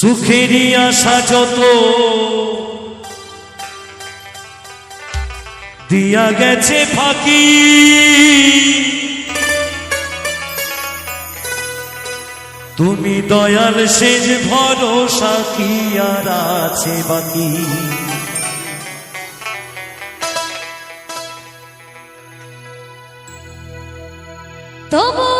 সুখেরই আশা যত। দিয়া গেছে ফাঁকি। তুমি দয়াল সেজ ভরসা কি আর আছে বাকি? তবু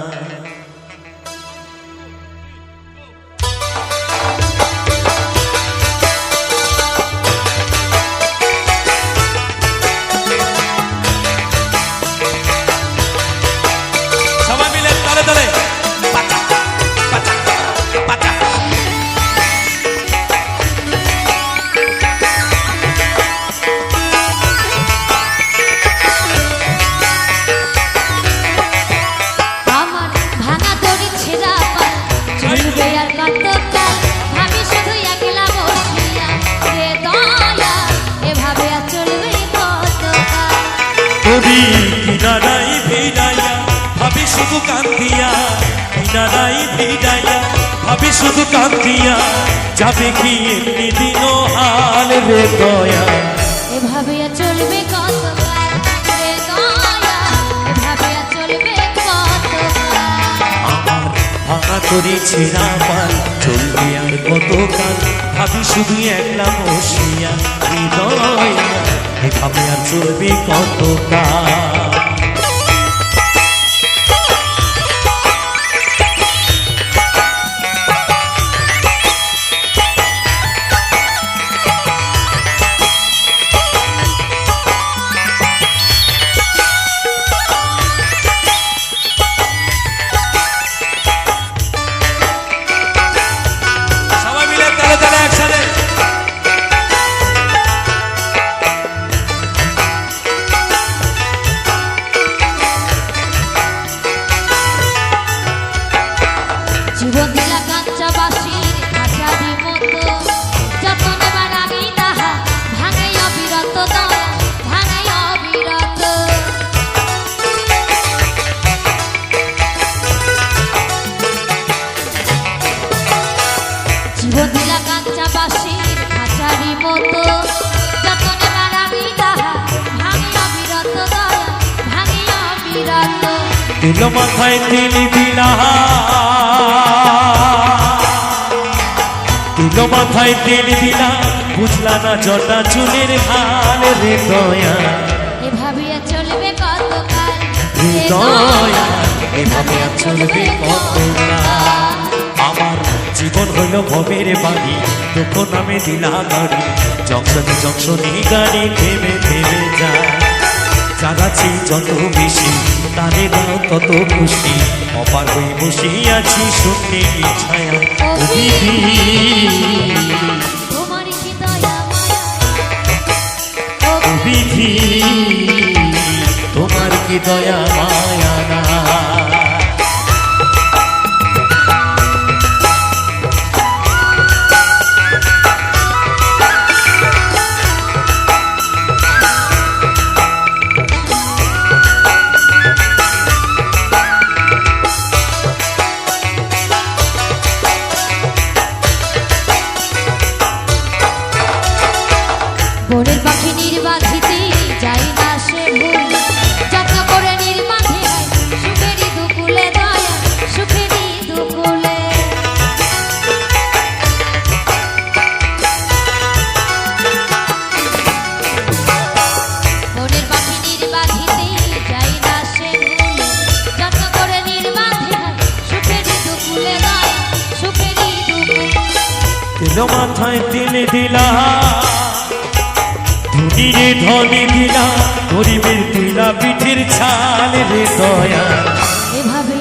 শুধু কান্দিয়া কিনারাই ভিড়াইয়া ভাবি শুধু কান্দিয়া যাবে কি এমনি দিন হাল রে দয়া? এভাবে চলবে আমার ভাঙা করি ছেঁড়া পাল চলবে আর কতকাল? ভাবি শুধু একলা বসিয়া হৃদয় এভাবে আর চলবে কতকাল? দিল মাথায় তিলি দিলা। দিল মাথায় তিলি দিলা। বুঝলা না জটা চুলের হাল রে দয়া। এভাবে আর চলবে কতকাল? রে দয়া এভাবে চলবে কতকাল? আমার জীবন হইল ভবের বাড়ি দুঃখ নামে দিলা গাড়ি। জংশনে জংশনে গাড়ি থেমে থেমে যায়। জাগাছি যত বেশি তারে দাও তত খুশি। অপার হয়ে বসে আছি সত্যি ছায়া বিধি তোমার কি দয়া মায়া? মাথায় তিল দিলা। ধুনিরে ধনি দিলা, গরিবের দিলা ছাল রে দয়া। এভাবে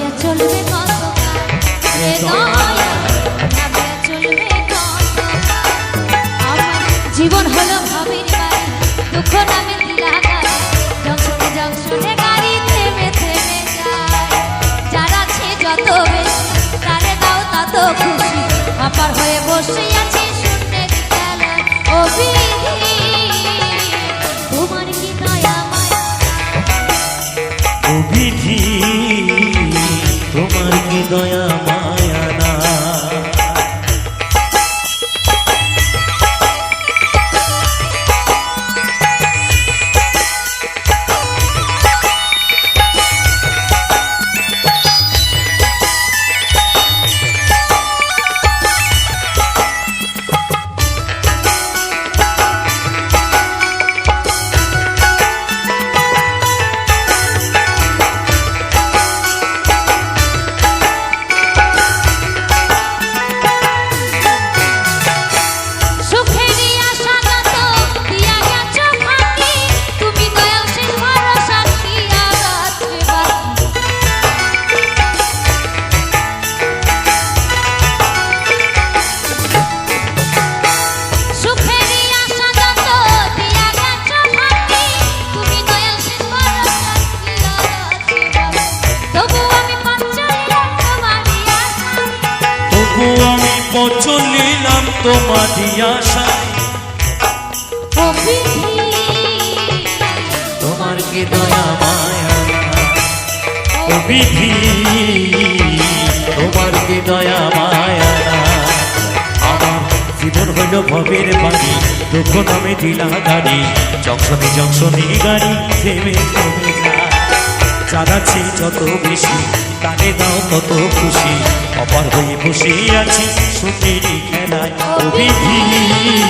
জীবন হলো ভাবির বাড়ি, দুঃখ নামে জংশনে জংশনে গাড়ি থেমে থেমে যায়। যারা আছে যত বেশি, তারে দাও তত খুশি। আপার হয়ে বসে দয়া অবিধি তোমার কি দয়া মায়া? ও বিধি তোমার কি দয়া মায়া? আমার জীবন হইল ভবের বাড়ি দুঃখ নামে দিলা গাড়ি জংশনে জংশনে গাড়ি থেমে থেমে যায়। জানাচ্ছি যত বেশি কানে দাও তত খুশি অপার হয়ে বসে আছি সুখেরই খেলায় অভিধি